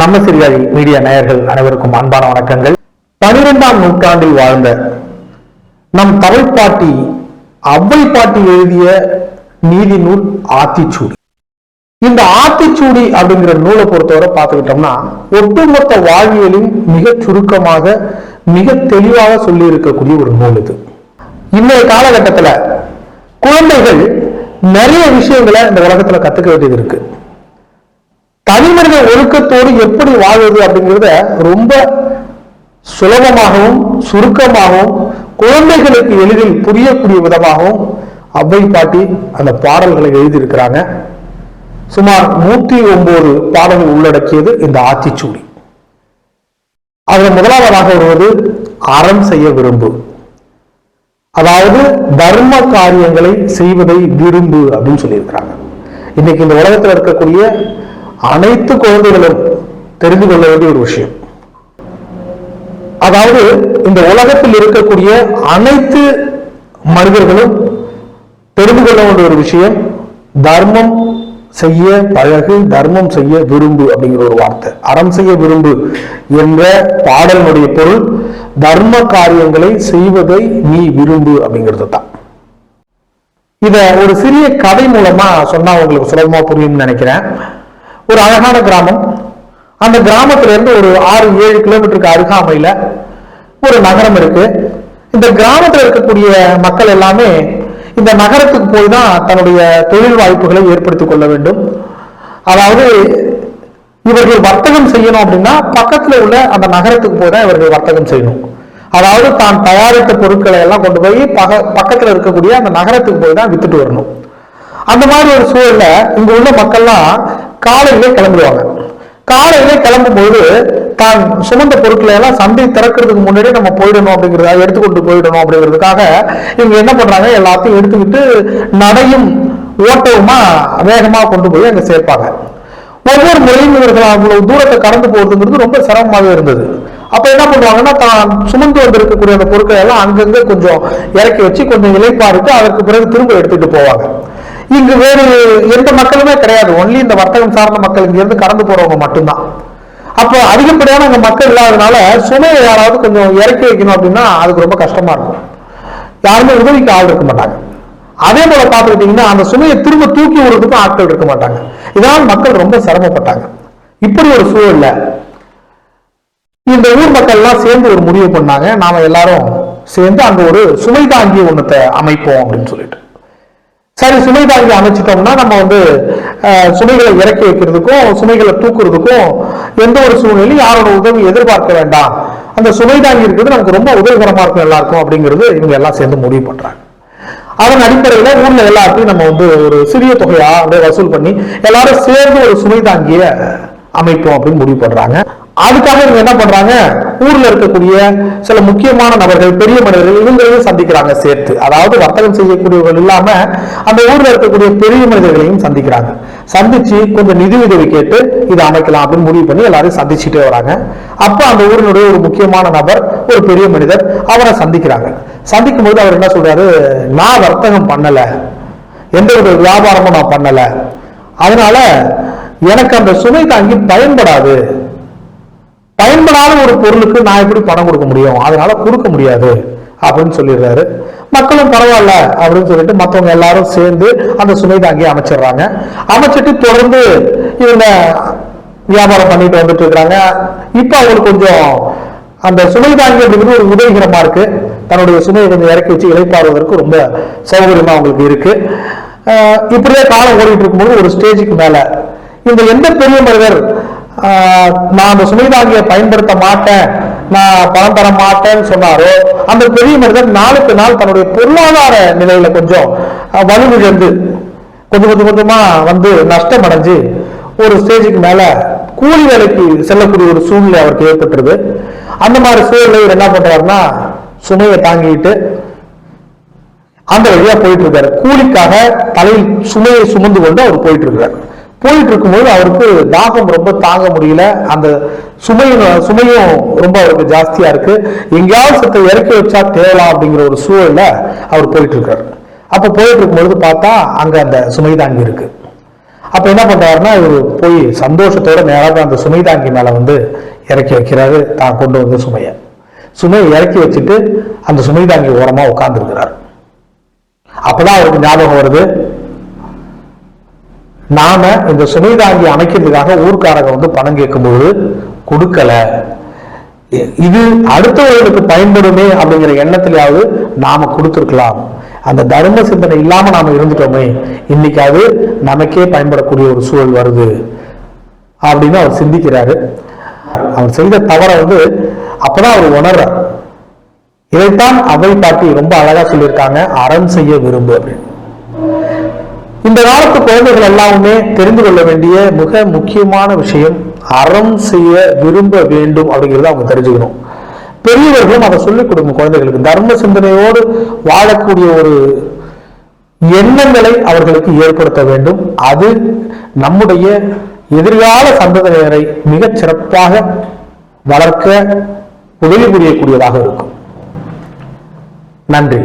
நம்ம சிறியாரி மீடியா நேயர்கள் அனைவருக்கும் அன்பான வணக்கங்கள். பனிரெண்டாம் நூற்றாண்டில் வாழ்ந்த நம் தமிழ் பாட்டி அவ்வை பாட்டி எழுதிய நீதி நூல் ஆத்திச்சூடி. இந்த ஆத்திச்சூடி அப்படிங்கிற நூலை பொறுத்தவரை பார்த்துக்கிட்டோம்னா ஒட்டுமொத்த வாழ்வியலின் மிக சுருக்கமாக மிக தெளிவாக சொல்லி இருக்கக்கூடிய ஒரு நூல் இது. இன்றைய காலகட்டத்துல குழந்தைகள் நிறைய விஷயங்களை இந்த உலகத்துல கத்துக்க வேண்டியது இருக்கு தனிமனித ஒழுக்கத்தோடு எப்படி வாழ்வது அப்படிங்கிறத ரொம்ப சுலபமாகவும் சுருக்கமாகவும் குழந்தைகளுக்கு எளிதில் புரியக்கூடிய விதமாகவும் அவ்வை பாட்டி அந்த பாடல்களை எழுதியிருக்கிறாங்க. சுமார் நூத்தி ஒன்பது பாடல்கள் உள்ளடக்கியது இந்த ஆத்திச்சூடி. அதில் முதலாவதாக வருவது அறம் செய்ய விரும்பு. அதாவது தர்ம காரியங்களை செய்வதை விரும்பு அப்படின்னு சொல்லியிருக்கிறாங்க. இன்னைக்கு இந்த உலகத்தில் இருக்கக்கூடிய அனைத்து குழந்தைகளும் தெரிந்து கொள்ள வேண்டிய ஒரு விஷயம். அதாவது இந்த உலகத்தில் இருக்கக்கூடிய அனைத்து மனிதர்களும் தெரிந்து கொள்ள வேண்டிய ஒரு விஷயம் தர்மம் செய்ய பழகு தர்மம் செய்ய விரும்பு அப்படிங்கிற ஒரு வார்த்தை. அறம் செய்ய விரும்பு என்ற பாடலினுடைய பொருள் தர்ம காரியங்களை செய்வதை நீ விரும்பு அப்படிங்கிறது தான். இத ஒரு சிறிய கதை மூலமா சொன்னா உங்களுக்கு சுலபமா புரியும்னு நினைக்கிறேன். ஒரு அழகான கிராமம். அந்த கிராமத்திலிருந்து ஒரு ஆறு ஏழு கிலோமீட்டருக்கு அருகாமையில் ஒரு நகரம் இருக்கு. இந்த கிராமத்தில் இருக்கக்கூடிய மக்கள் எல்லாமே இந்த நகரத்துக்கு போய் தான் தன்னுடைய தொழில் வாய்ப்புகளை ஏற்படுத்திக் கொள்ள வேண்டும். அதாவது இவர்கள் வர்த்தகம் செய்யணும் அப்படின்னா பக்கத்தில் உள்ள அந்த நகரத்துக்கு போய் தான் இவர்கள் வர்த்தகம் செய்யணும். அதாவது தான் தயாரித்த பொருட்களை எல்லாம் கொண்டு போய் பக பக்கத்தில் இருக்கக்கூடிய அந்த நகரத்துக்கு போய் தான் வித்துட்டு வரணும். அந்த மாதிரி ஒரு சூழல்ல இங்க உள்ள மக்கள்லாம் காலையிலே கிளம்புவாங்க. காலையிலே கிளம்பும்போது தான் சுமந்த பொருட்களை எல்லாம் சந்தை திறக்கிறதுக்கு முன்னாடி நம்ம போயிடணும் அப்படிங்கிறத எடுத்துக்கொண்டு போயிடணும் அப்படிங்கிறதுக்காக இவங்க என்ன பண்றாங்க? எல்லாத்தையும் எடுத்துக்கிட்டு நடையும் ஓட்டவுமா வேகமா கொண்டு போய் அங்க சேர்ப்பாங்க. ஒவ்வொரு முறையும் இவர்கள் அவ்வளவு தூரத்தை கடந்து போறதுங்கிறது ரொம்ப சிரமமாகவே இருந்தது. அப்ப என்ன பண்ணுவாங்கன்னா தான் சுமந்து வந்திருக்கக்கூடிய அந்த பொருட்களை எல்லாம் அங்கங்க கொஞ்சம் இறக்கி வச்சு கொஞ்சம் இலைப்பாரிட்டு அதற்கு பிறகு திரும்ப எடுத்துட்டு போவாங்க. இங்கு வேறு எந்த மக்களுமே கிடையாது. ஒன்லி இந்த வர்த்தகம் சார்ந்த மக்கள் இங்க இருந்து கடந்து போறவங்க மட்டும்தான். அப்போ அதிகப்படியான அங்க மக்கள் இல்லாததுனால சுமையை யாராவது கொஞ்சம் இறக்கி வைக்கணும் அப்படின்னா அதுக்கு ரொம்ப கஷ்டமா இருக்கும். யாருமே உதவிக்கு ஆள் இருக்க மாட்டாங்க. அதே போல பார்த்துக்கிட்டீங்கன்னா அந்த சுமையை திரும்ப தூக்கி விடுறதுக்கும் ஆட்கள் இருக்க மாட்டாங்க. இதனால் மக்கள் ரொம்ப சிரமப்பட்டாங்க. இப்படி ஒரு சூழல்ல இந்த ஊர் மக்கள் எல்லாம் சேர்ந்து ஒரு முடிவு பண்ணாங்க. நாம எல்லாரும் சேர்ந்து அங்க ஒரு சுமை தாங்கி ஒன்றத்தை அமைப்போம் அப்படின்னு சொல்லிட்டு. சரி சுமை தாங்கி அமைச்சிட்டோம்னா நம்ம வந்து சுமைகளை இறக்கி வைக்கிறதுக்கும் சுமைகளை தூக்குறதுக்கும் எந்த ஒரு சூழ்நிலையும் யாரோட உதவி எதிர்பார்க்க வேண்டாம். அந்த சுமை தாங்கி இருக்கிறது நமக்கு ரொம்ப உதவிகரமா இருக்கும் எல்லாருக்கும் அப்படிங்கிறது இவங்க எல்லாம் சேர்ந்து முடிவு பண்றாங்க. அதன் அடிப்படையில ஊர்ல எல்லாத்தையும் நம்ம வந்து ஒரு சிறிய தொகையா அப்படியே வசூல் பண்ணி எல்லாரும் சேர்ந்து ஒரு சுமை தாங்கிய அமைப்போம் அப்படின்னு முடிவு பண்றாங்க. அதுக்காக இவங்க என்ன பண்றாங்க? ஊர்ல இருக்கக்கூடிய சில முக்கியமான நபர்கள் பெரிய மனிதர்கள் இவங்களையும் சந்திக்கிறாங்க சேர்த்து. அதாவது வர்த்தகம் செய்யக்கூடியவர்கள் இல்லாம அந்த ஊர்ல இருக்கக்கூடிய பெரிய மனிதர்களையும் சந்திக்கிறாங்க. சந்திச்சு கொஞ்சம் நிதி உதவி கேட்டு இதை அமைக்கலாம் அப்படின்னு முடிவு பண்ணி எல்லாரையும் சந்திச்சுட்டே வராங்க. அப்ப அந்த ஊரினுடைய ஒரு முக்கியமான நபர் ஒரு பெரிய மனிதர் அவரை சந்திக்கிறாங்க. சந்திக்கும் போது அவர் என்ன சொல்றாரு? நான் வர்த்தகம் பண்ணல. எந்த ஒரு வியாபாரமும் நான் பண்ணல. அதனால எனக்கு அந்த சுமை தாங்கி பயன்படாது. பயன்படாத ஒரு பொருளுக்கு நான் எப்படி பணம் கொடுக்க முடியும்? அதனால கொடுக்க முடியாது. அப்படின்னு சொல்லிடுறாரு. மக்களும் பரவாயில்ல அப்படின்னு சொல்லிட்டு மற்றவங்க எல்லாரும் சேர்ந்து அந்த சுமை தாங்கி அமைச்சிடுறாங்க. அமைச்சிட்டு தொடர்ந்து இவங்க வியாபாரம் பண்ணிட்டு வந்துட்டு இருக்கிறாங்க இப்போ அவங்களுக்கு கொஞ்சம் அந்த சுமை தாங்கி அப்படிங்கிறது ஒரு உதவிகரமா இருக்கு. தன்னுடைய சுமையை கொஞ்சம் இறக்கி வச்சு இழைப்பாடுவதற்கு ரொம்ப சௌகரியமா அவங்களுக்கு இருக்கு. இப்படியே காலம் ஓடிட்டு இருக்கும்போது ஒரு ஸ்டேஜுக்கு மேல. இந்த எந்த பெரிய மனிதர் நான் அந்த சுமை தாங்கியை பயன்படுத்த மாட்டேன். நான் பணம் தர மாட்டேன்னு சொன்னாரோ? அந்த பெரிய மனிதர் நாளுக்கு நாள் தன்னுடைய பொருளாதார நிலையில கொஞ்சம் வலுவிழந்து கொஞ்சம் கொஞ்சம் கொஞ்சமா வந்து நஷ்டம் அடைஞ்சு ஒரு ஸ்டேஜுக்கு மேல கூலி வேலைக்கு செல்லக்கூடிய ஒரு சூழ்நிலை அவருக்கு ஏற்பட்டுருது. அந்த மாதிரி சூழ்நிலை இவர் என்ன பண்றாருன்னா சுமையை தாங்கிட்டு அந்த வழியா போயிட்டு இருக்காரு. கூலிக்காக தலையில் சுமையை சுமந்து கொண்டு அவர் போயிட்டு இருக்காரு. போயிட்டு இருக்கும்போது அவருக்கு தாகம் ரொம்ப தாங்க முடியல. அந்த சுமையும் சுமையும் ரொம்ப அவருக்கு ஜாஸ்தியா இருக்கு. எங்கேயாவது சத்த இறக்கி வச்சா தேவலாம் அப்படிங்கிற ஒரு சூழல்ல அவர் போயிட்டு இருக்காரு அப்ப போயிட்டு இருக்கும்பொழுது பார்த்தா அங்க அந்த சுமை தாங்கி இருக்கு. அப்ப என்ன பண்றாருன்னா இவர் போய் சந்தோஷத்தோட நேராக அந்த சுமை தாங்கி மேல வந்து இறக்கி வைக்கிறாரு. தான் கொண்டு வந்து சுமையை. சுமையை இறக்கி வச்சுட்டு அந்த சுமை தாங்கி ஓரமா உட்கார்ந்துருக்கிறார். அப்பதான் அவருக்கு ஞாபகம் வருது நாம இந்த சுமை தாங்கி அமைக்கிறதுக்காக ஊர்க்காரங்க வந்து பணம் கேட்கும்போது கொடுக்கல. இது அடுத்தவர்களுக்கு பயன்படுமே அப்படிங்கிற எண்ணத்திலேயாவது நாம கொடுத்துருக்கலாம். அந்த தர்ம சிந்தனை இல்லாம நாம இருந்துட்டோமே இன்னைக்கு அது நமக்கே பயன்படக்கூடிய ஒரு சூழல் வருது அப்படின்னு அவர் சிந்திக்கிறாரு. அவர் செய்த தவறை வந்து அப்பதான் அவர் உணர்றார். இதைத்தான் அவை பாட்டி ரொம்ப அழகா சொல்லியிருக்காங்க அறம் செய்ய விரும்பு அப்படின்னு. இந்த காலத்து குழந்தைகள் எல்லாமே தெரிந்து கொள்ள வேண்டிய மிக முக்கியமான விஷயம் அறம் செய்ய விரும்ப வேண்டும் அப்படிங்கிறத அவங்க தெரிஞ்சுக்கணும். பெரியவர்களும் அதை சொல்லிக் கொடுங்க குழந்தைகளுக்கு. தர்ம சிந்தனையோடு வாழக்கூடிய ஒரு எண்ணங்களை அவர்களுக்கு ஏற்படுத்த வேண்டும். அது நம்முடைய எதிர்கால சந்ததியினரை மிகச் சிறப்பாக வளர்க்க உதவி புரியக்கூடியதாக இருக்கும். நன்றி.